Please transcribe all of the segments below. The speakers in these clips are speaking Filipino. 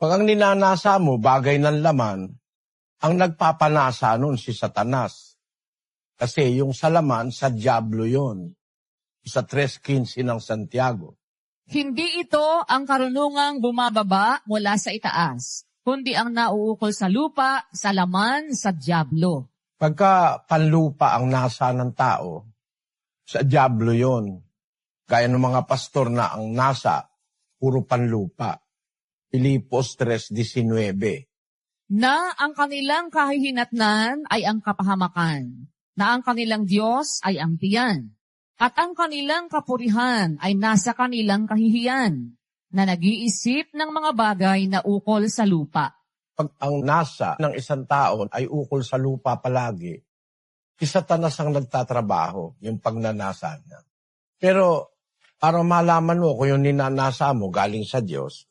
Pag ang ninanasa mo, bagay ng laman, ang nagpapanasa nun si Satanas. Kasi yung sa laman, sa Diablo yon Sa 3.15 ng Santiago. Hindi ito ang karunungang bumababa mula sa itaas, kundi ang nauukol sa lupa, sa laman, sa Diablo. Pagka panlupa ang nasa ng tao, sa Diablo yon Gaya ng mga pastor na ang nasa, puro panlupa. Pilipos 3.19 Na ang kanilang kahihinatnan ay ang kapahamakan, na ang kanilang Diyos ay ang tiyan, at ang kanilang kapurihan ay nasa kanilang kahihiyan, na nag-iisip ng mga bagay na ukol sa lupa. Pag ang nasa ng isang tao ay ukol sa lupa palagi, isa tanas ang nagtatrabaho, yung pagnanasa niya. Pero para malaman mo kung yung ninanasa mo galing sa Diyos,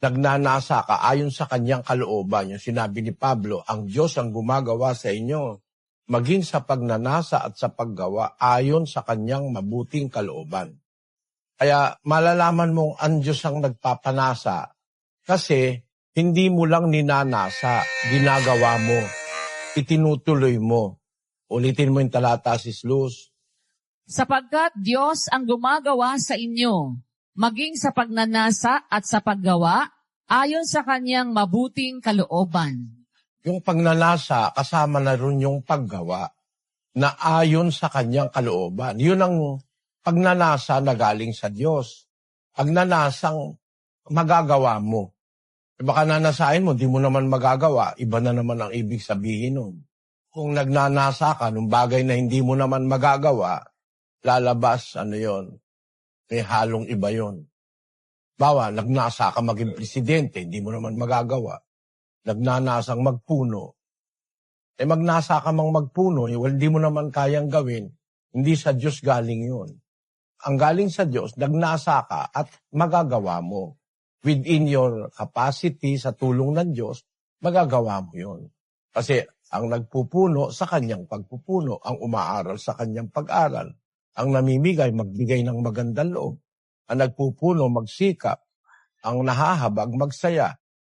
nagnanasa ka ayon sa kanyang kalooban. Yung sinabi ni Pablo, ang Diyos ang gumagawa sa inyo, maging sa pagnanasa at sa paggawa ayon sa kanyang mabuting kalooban. Kaya malalaman mong ang Diyos ang nagpapanasa kasi hindi mo lang ninanasa, ginagawa mo, itinutuloy mo. Ulitin mo yung talata, Sis Luz. Sapagkat Diyos ang gumagawa sa inyo, maging sa pagnanasa at sa paggawa, ayon sa kanyang mabuting kalooban. Yung pagnanasa, kasama na rin yung paggawa na ayon sa kanyang kalooban. Yun ang pagnanasa na galing sa Diyos. Pagnanasang magagawa mo. E baka nanasain mo, di mo naman magagawa. Iba na naman ang ibig sabihin nun. Kung nagnanasa ka nung bagay na hindi mo naman magagawa, lalabas, ano yon may halong iba yon. Bawa, nagnasa ka maging presidente, hindi mo naman magagawa. Nagnanasang magpuno. Eh magnasa ka mang magpuno, eh, well, hindi mo naman kayang gawin, hindi sa Diyos galing yun. Ang galing sa Diyos, nagnasa ka at magagawa mo. Within your capacity, sa tulong ng Diyos, magagawa mo yun. Kasi ang nagpupuno sa kanyang pagpupuno, ang umaaral sa kanyang pag-aral, ang namimigay magbigay ng magandang loob, ang nagpupuno magsikap, ang nahahabag magsaya.